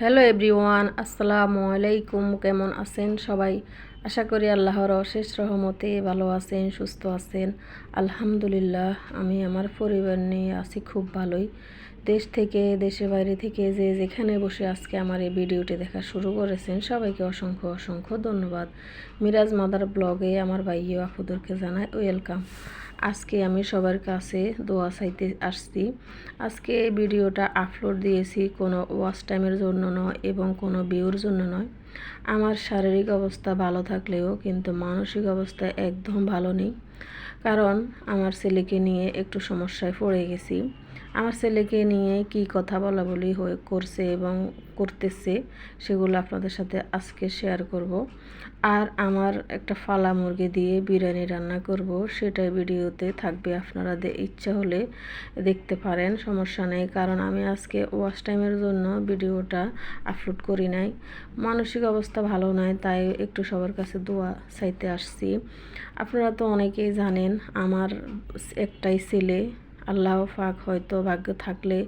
Hello everyone, আসসালামু আলাইকুম। কেমন আছেন সবাই? আশা করি আল্লাহর অশেষ রহমতে ভালো আছেন, সুস্থ আছেন। আলহামদুলিল্লাহ, আমি আমার পরিবার নিয়ে আছি খুব ভালোই। দেশ থেকে, দেশের বাইরে থেকে যে যেখানে বসে আজকে আমার এই ভিডিওটি দেখা শুরু করেছেন, সবাইকে অসংখ্য অসংখ্য ধন্যবাদ। মিরাজ মাদার ব্লগে আমার ভাইও আপুদেরকে জানায় ওয়েলকাম। আজকে আমি সবার কাছে দোয়া চাইতে আসছি। আজকে ভিডিওটা আপলোড দিয়েছি কোনো ওয়াচ টাইমের জন্য নয় এবং কোনো ভিউর জন্য নয়। আমার শারীরিক অবস্থা ভালো থাকলেও কিন্তু মানসিক অবস্থা একদম ভালো নেই। কারণ আমার ছেলেকে নিয়ে একটু সমস্যায় পড়ে গেছি। আমার ছেলেকে নিয়ে কি কথা বলা বলি হয়ে করছে এবং করতেছে, সেগুলো আপনাদের সাথে আজকে শেয়ার করব। আর আমার একটা ফালা মুরগি দিয়ে বিরিয়ানি রান্না করব, সেটাই ভিডিওতে থাকবে। আপনারা ইচ্ছা হলে দেখতে পারেন, সমস্যা নেই। কারণ আমি আজকে ওয়াশ টাইমের জন্য ভিডিওটা আপলোড করি নাই। মানসিক অবস্থা ভালো নয় তাই একটু সবার কাছে দোয়া চাইতে আসছি। আপনারা তো অনেকেই জানেন, আমার একটাই ছেলে আল্লাহ পাক হয়তো ভাগ্য থাকলে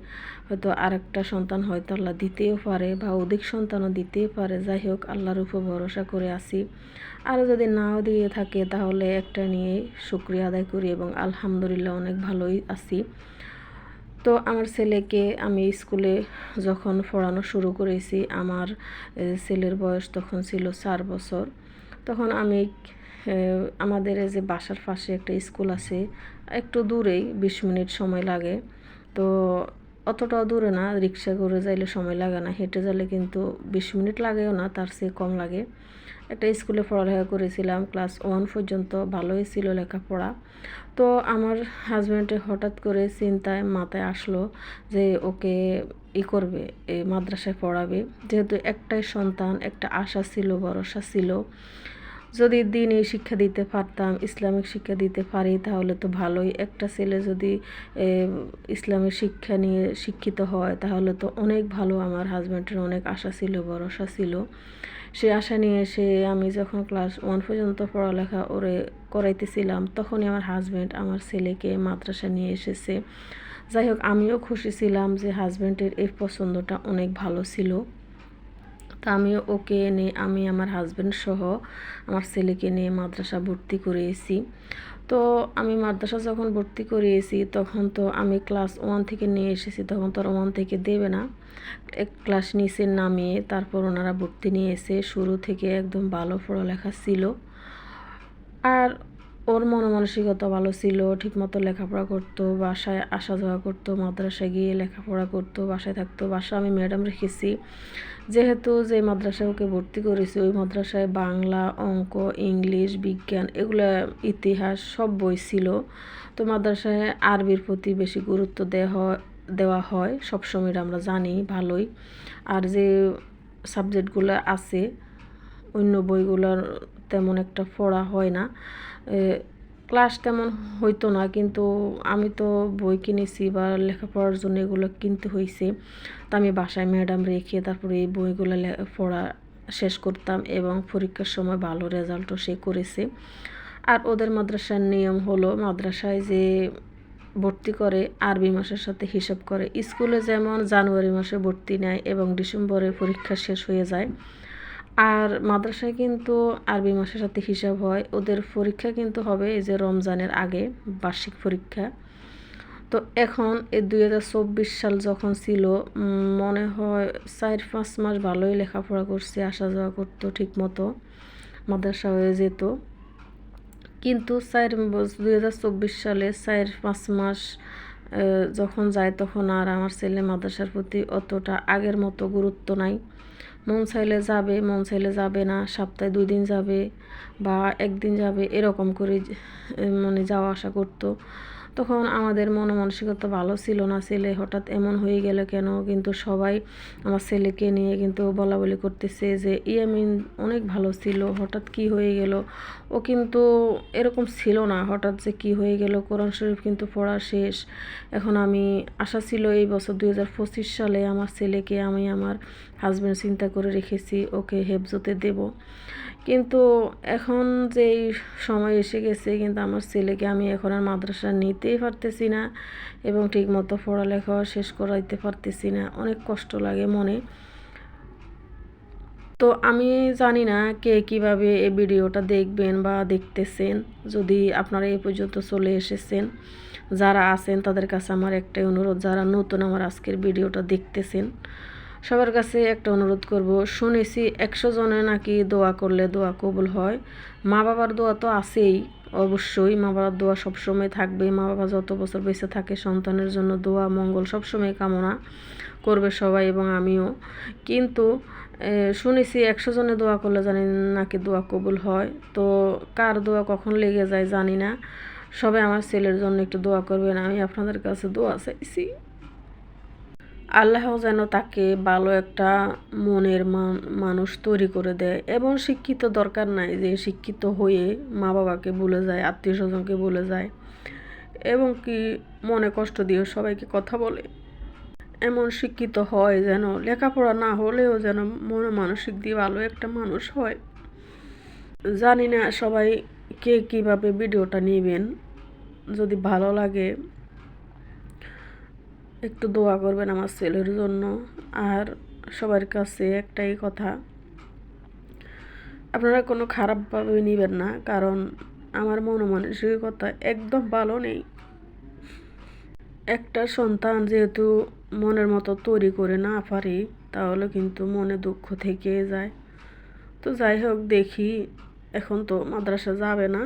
হয়তো আরেকটা সন্তান হয়তো আল্লাহ দিতেও পারে বা অধিক সন্তানও দিতেই পারে। যাই হোক, আল্লাহর উপর ভরসা করে আসি। আর যদি নাও দিয়ে থাকে তাহলে একটা নিয়ে শুক্রিয়া আদায় করি এবং আলহামদুলিল্লাহ অনেক ভালোই আছি। তো আমার ছেলেকে আমি স্কুলে যখন পড়ানো শুরু করেছি, আমার ছেলের বয়স তখন ছিল চার বছর। তখন আমি আমাদের যে বাসার পাশে একটা স্কুল আছে একটু দূরেই, বিশ মিনিট সময় লাগে। তো অতটাও দূরে না, রিক্সা করে যাইলে সময় লাগে না। হেঁটে যাইলে কিন্তু বিশ মিনিট লাগেও না, তার চেয়ে কম লাগে। একটা স্কুলে পড়ালেখা করেছিলাম, ক্লাস ওয়ান পর্যন্ত ভালোই ছিল লেখাপড়া। তো আমার হাজব্যান্ডে হঠাৎ করে চিন্তায় মাথায় আসলো যে ওকে ই করবে এই মাদ্রাসায় পড়াবে। যেহেতু একটাই সন্তান, একটা আশা ছিল, ভরসা ছিল। যদি দিনই শিক্ষা দিতে পারতাম, ইসলামিক শিক্ষা দিতে পারি, তাহলে তো ভালোই। একটা ছেলে যদি ইসলামিক শিক্ষা নিয়ে শিক্ষিত হয়, তাহলে তো অনেক ভালো। আমার হাজব্যান্ডের অনেক আশা ছিল, ভরসা ছিল। সে আশা নিয়ে এসে আমি যখন ক্লাস ওয়ান পর্যন্ত পড়ালেখা ওরে করাইতেছিলাম, তখনই আমার হাজব্যান্ড আমার ছেলেকে মাদ্রাসা নিয়ে এসেছে। যাই হোক, আমিও খুশি ছিলাম যে হাজব্যান্ডের এই পছন্দটা অনেক ভালো ছিল। তা আমিও ওকে এনে আমি আমার হাজব্যান্ড সহ আমার ছেলেকে নিয়ে মাদ্রাসা ভর্তি করিয়েছি। তো আমি মাদ্রাসা যখন ভর্তি করিয়েছি, তখন তো আমি ক্লাস ওয়ান থেকে নিয়ে এসেছি, তখন তো আর ওয়ান থেকে দেবে না। এক ক্লাস নিচে নামিয়ে তারপর ওনারা ভর্তি নিয়ে এসে শুরু থেকে একদম ভালো পড়ালেখা ছিল। আর ওর মন মানসিকতা ভালো ছিল, ঠিকমতো লেখাপড়া করতো, বাসায় আসা যাওয়া করতো, মাদ্রাসায় গিয়ে লেখাপড়া করতো, বাসায় থাকতো। বাসা আমি ম্যাডাম রেখেছি। যেহেতু যে মাদ্রাসায় ওকে ভর্তি করেছি, ওই মাদ্রাসায় বাংলা, অঙ্ক, ইংলিশ, বিজ্ঞান এগুলো ইতিহাস সব বই ছিল। তো মাদ্রাসায় আরবির প্রতি বেশি গুরুত্ব দেওয়া দেওয়া হয়। সব সবসময় আমরা জানি, ভালোই। আর যে সাবজেক্টগুলো আছে, অন্য বইগুলোর তেমন একটা পড়া হয় না। ক্লাস তেমন হইতো না, কিন্তু আমি তো বই কিনেছি বা লেখাপড়ার জন্য এগুলো কিনতে হয়েছে তো আমি বাসায় ম্যাডাম রেখে তারপরে এই বইগুলো পড়া শেষ করতাম এবং পরীক্ষার সময় ভালো রেজাল্টও সে করেছে। আর ওদের মাদ্রাসার নিয়ম হলো, মাদ্রাসায় যে ভর্তি করে, আরবি মাসের সাথে হিসাব করে। স্কুলে যেমন জানুয়ারি মাসে ভর্তি নেয় এবং ডিসেম্বরে পরীক্ষা শেষ হয়ে যায় আর মাদ্রাসায় কিন্তু আরবি মাসের সাথে হিসাব হয়। ওদের পরীক্ষা কিন্তু হবে এই যে রমজানের আগে, বার্ষিক পরীক্ষা। তো এখন এই দু হাজার চব্বিশ সাল যখন ছিল, মনে হয় চার পাঁচ মাস ভালোই লেখাপড়া করছে, আসা যাওয়া করতো ঠিক মতো মাদ্রাসা হয়ে যেত। কিন্তু চার দুই সালে চার পাঁচ মাস যখন যায় তখন আর আমার ছেলে মাদ্রাসার প্রতি অতটা আগের মতো গুরুত্ব নাই। মন চাইলে যাবে, মন চাইলে যাবে না, সপ্তাহে দুই দিন যাবে বা একদিন যাবে, এরকম করে মানে যাওয়া আসা করতো। তখন আমাদের মন মানসিকতা ভালো ছিল না, ছেলে হঠাৎ এমন হয়ে গেল কেন? কিন্তু সবাই আমার ছেলেকে নিয়ে কিন্তু বলা বলি করতেছে যে, ইয়ামিন অনেক ভালো ছিল, হঠাৎ কি হয়ে গেল? ও কিন্তু এরকম ছিল না, হঠাৎ যে কি হয়ে গেল? কোরআন শরীফ কিন্তু পড়া শেষ। এখন আমি, আশা ছিল এই বছর দু হাজার পঁচিশ সালে আমার ছেলেকে আমি আমার হাজব্যান্ড চিন্তা করে রেখেছি, ওকে হেফজতে দেব। কিন্তু এখন যে এই সময় এসে গেছে, কিন্তু আমার ছেলেকে আমি এখন আর মাদ্রাসা নিতেই পারতেছি না এবং ঠিকমতো পড়ালেখাও শেষ করাইতে পারতেছি না। অনেক কষ্ট লাগে মনে। তো আমি জানি না কে কীভাবে এই ভিডিওটা দেখবেন বা দেখতেছেন। যদি আপনারা এই পর্যন্ত চলে এসেছেন, যারা আছেন তাদের কাছে আমার একটাই অনুরোধ, যারা নতুন আমার আজকের ভিডিওটা দেখতেছেন সবার কাছে একটা অনুরোধ করব, শুনেছি একশো জনে নাকি দোয়া করলে দোয়া কবুল হয়। মা বাবার দোয়া তো আছেই, অবশ্যই মা বাবার দোয়া সবসময় থাকবে। মা বাবা যত বছর বেঁচে থাকে সন্তানের জন্য দোয়া, মঙ্গল সবসময় কামনা করবে সবাই এবং আমিও। কিন্তু শুনেছি একশো জনে দোয়া করলে জানি নাকি দোয়া কবুল হয়। তো কার দোয়া কখন লেগে যায় জানি না। সবাই আমার ছেলের জন্য একটু দোয়া করবেন, আমি আপনাদের কাছে দোয়া চাইছি। আল্লাহ যেন তাকে ভালো একটা মনের মানুষ তৈরি করে দেয় এবং শিক্ষিত দরকার নাই যে শিক্ষিত হয়ে মা বাবাকে বলে যায়, আত্মীয় স্বজনকে বলে যায় এবং কি মনে কষ্ট দিয়ে সবাইকে কথা বলে। এমন শিক্ষিত হয় যেন, লেখাপড়া না হলেও যেন মনে মানসিক দিয়ে ভালো একটা মানুষ হয়। জানি না সবাই কে কীভাবে ভিডিওটা নেবেন, যদি ভালো লাগে একটু দোয়া করবেন আমার ছেলের জন্য। আর সবার কাছে একটাই কথা, আপনারা কোনো খারাপভাবে নেবেন না, কারণ আমার মন মানসিকতা একদম ভালো নেই। একটা সন্তান যেহেতু মনের মতো তৈরি করে না পারি, তাহলে কিন্তু মনে দুঃখ থেকে যায়। তো যাই হোক, দেখি, এখন তো মাদ্রাসা যাবে না।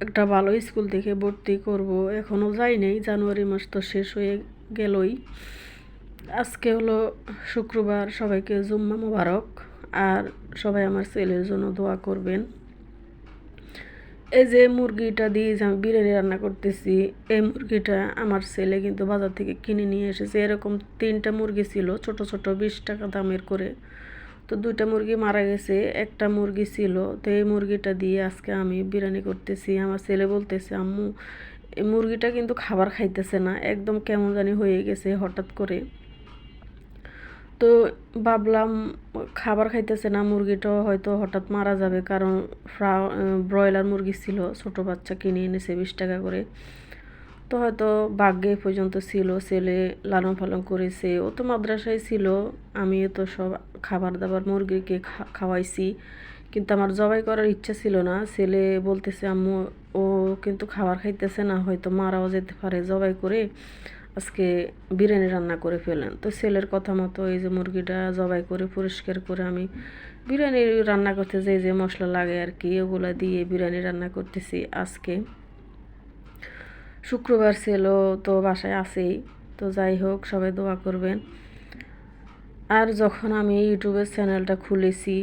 একটা ভালো স্কুল থেকে ভর্তি করব। এখনও যাই নেই, জানুয়ারি মাস তো শেষ হয়ে গেলই। আজকে হলো শুক্রবার, সবাইকে জুম্মা মোবারক। আর সবাই আমার ছেলের জন্য দোয়া করবেন। এই যে মুরগিটা দিয়ে যে আমি বিরিয়ানি রান্না করতেছি, এই মুরগিটা আমার ছেলে কিন্তু বাজার থেকে কিনে নিয়ে এসেছে। এরকম তিনটা মুরগি ছিল, ছোট ছোট, বিশ টাকা দামের করে। তো দুইটা মুরগি মারা গেছে, একটা মুরগি ছিল। তো এই মুরগিটা দিয়ে আজকে আমি বিরিয়ানি করতেছি। আমার ছেলে বলতেছে, আম্মু, এই মুরগিটা কিন্তু খাবার খাইতেছে না। একদম কেমন জানি হয়ে গেছে হঠাৎ করে। তো ভাবলাম, খাবার খাইতেছে না মুরগিটাও হয়তো হঠাৎ মারা যাবে। কারণ ব্রয়লার মুরগি ছিল, ছোট বাচ্চা কিনে এনেছে বিশ টাকা করে। তো হয়তো বাগ্যে পর্যন্ত ছিল, ছেলে লালন পালন করেছে, ও তো মাদ্রাসায় ছিল আমি তো সব খাবার দাবার মুরগিকে খাওয়াইছি, কিন্তু আমার জবাই করার ইচ্ছা ছিল না। ছেলে বলতেছে, আম্মু, ও কিন্তু খাবার খাইতেছে না, হয়তো মারাও যেতে পারে, জবাই করে আজকে বিরিয়ানি রান্না করে ফেলেন। তো ছেলের কথা মতো এই যে মুরগিটা জবাই করে পরিষ্কার করে আমি বিরিয়ানি রান্না করতে যে যে মশলা লাগে আর কি, ওগুলো দিয়ে বিরিয়ানি রান্না করতেছি আজকে। শুক্রবার ছেলেও তো বাসায় আছেই তো যাই হোক, সবাই দোয়া করবেন। আর যখন আমি ইউটিউবের চ্যানেলটা খুলেছি,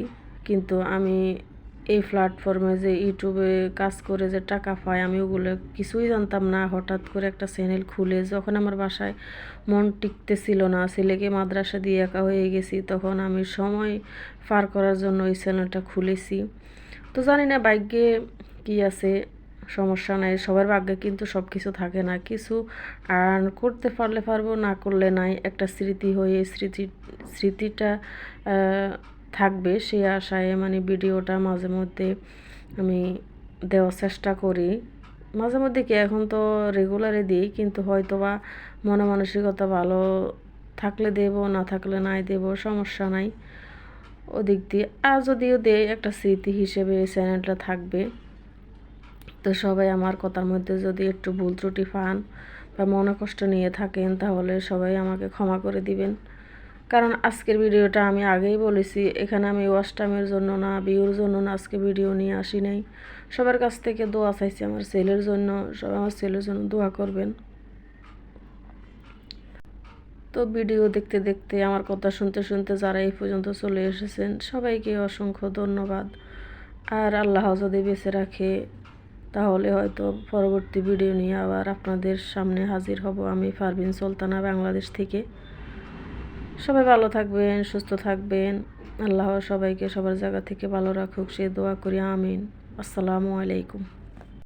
কিন্তু আমি এই প্ল্যাটফর্মে যে ইউটিউবে কাজ করে যে টাকা পাই, আমি ওগুলো কিছুই জানতাম না। হঠাৎ করে একটা চ্যানেল খুলে, যখন আমার বাসায় মন টিকতে ছিল না, ছেলেকে মাদ্রাসা দিয়ে একা হয়ে গেছি, তখন আমি সময় পার করার জন্য ওই চ্যানেলটা খুলেছি। তো জানি না বাইকে কি আছে। সমস্যা নাই, সবার ভাগ্যে কিন্তু সব কিছু থাকে না। কিছু আর করতে পারলে পারব, না করলে নাই। একটা স্মৃতি হয়ে স্মৃতি, স্মৃতিটা থাকবে সেই আশায় মানে ভিডিওটা মাঝে মধ্যে আমি দেওয়ার চেষ্টা করি। মাঝে মধ্যে কি এখন তো রেগুলারে দিই, কিন্তু হয়তো বা মনে মানসিকতা ভালো থাকলে দেব, না থাকলে নাই দেব, সমস্যা নাই। ওদিক দিয়ে, আর যদিও দেয় একটা স্মৃতি হিসেবে চ্যানেলটা থাকবে। তো সবাই আমার কথার মধ্যে যদি একটু ভুল ত্রুটি পান বা মনে কষ্ট নিয়ে থাকেন, তাহলে সবাই আমাকে ক্ষমা করে দিবেন। কারণ আজকের ভিডিওটা আমি আগেই বলেছি, এখানে আমি ওয়াশ জন্য না বিউর জন্য না, আজকে ভিডিও নিয়ে আসি নাই। সবার কাছ থেকে দোয়া চাইছি আমার ছেলের জন্য, সবাই আমার ছেলের জন্য দোয়া করবেন। তো ভিডিও দেখতে দেখতে, আমার কথা শুনতে শুনতে যারা এই পর্যন্ত চলে এসেছেন, সবাইকে অসংখ্য ধন্যবাদ। আর আল্লাহ যদি বেঁচে রাখে তাহলে হয়তো পরবর্তী ভিডিও নিয়ে আবার আপনাদের সামনে হাজির হব আমি ফারবিন সুলতানা বাংলাদেশ থেকে। সবাই ভালো থাকবেন, সুস্থ থাকবেন। আল্লাহ সবাইকে সবার জায়গা থেকে ভালো রাখুক, সে দোয়া করি, আমিন। আসসালামু আলাইকুম।